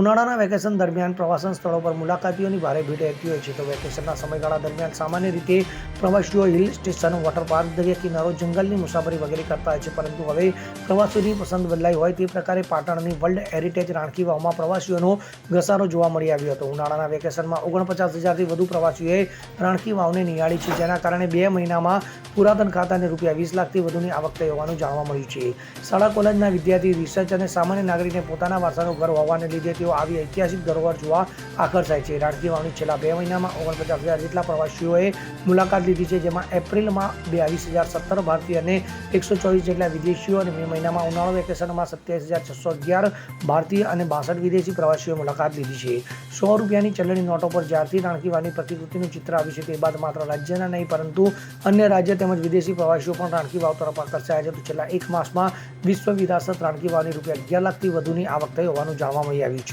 ઉનાળાના વેકેશન દરમિયાન પ્રવાસન સ્થળો પર મુલાકાતીઓની ભારે ભીડ રહેતી હોય છે. તો વેકેશનના સમયગાળા દરમિયાન સામાન્ય રીતે પ્રવાસીઓ હિલ સ્ટેશન, વોટર પાર્ક દરિયા કિનારો, જંગલની મુસાફરી વગેરે કરતા હોય છે. પરંતુ હવે પ્રવાસીઓની પસંદ બદલાઈ હોય તે પ્રકારે પાટણની વર્લ્ડ હેરિટેજ રાણકી વાવમાં પ્રવાસીઓનો ઘસારો જોવા મળી આવ્યો હતો. ઉનાળાના વેકેશનમાં ઓગણપચાસ હજારથી વધુ પ્રવાસીઓએ રાણકી વાવને નિહાળી છે, જેના કારણે બે મહિનામાં પુરાતન ખાતાને રૂપિયા વીસ લાખથી વધુની આવક થઈ હોવાનું જાણવા મળ્યું છે. શાળા, કોલેજના વિદ્યાર્થી, રિસર્ચ અને સામાન્ય નાગરિકને પોતાના વારસાનું ઘર હોવાને લીધે તેઓ આવી ઐતિહાસિક ધરોહર જોવા આકર્ષાય છે. રાણકી વાવની છેલ્લા બે મહિનામાં ઓગણપચાસ હજાર જેટલા પ્રવાસીઓએ મુલાકાત લીધી છે, જેમાં એપ્રિલમાં બ્યાવીસ હજાર સત્તર ભારતીય અને એકસો ચોવીસ જેટલા વિદેશીઓ અને મે મહિનામાં ઉનાળો વેકેશનમાં સત્યાવીસ હજાર છસો અગિયાર ભારતીય અને બાસઠ વિદેશી પ્રવાસીઓએ મુલાકાત લીધી છે. સો રૂપિયાની ચલણી નોટો પર જ્યારથી રાણકી વાવની પ્રતિકૃતિનું ચિત્ર આવ્યું છે, તે બાદ માત્ર રાજ્યના નહીં, પરંતુ અન્ય રાજ્ય તેમજ વિદેશી પ્રવાસીઓ પણ રાણકી વાવ તરફ આકર્ષાયા છે. તો છેલ્લા એક માસમાં વિશ્વ વિરાસત રાણકી વાવની રૂપિયા અગિયાર લાખથી વધુની આવક થઈ હોવાનું જાણવા મળી આવ્યું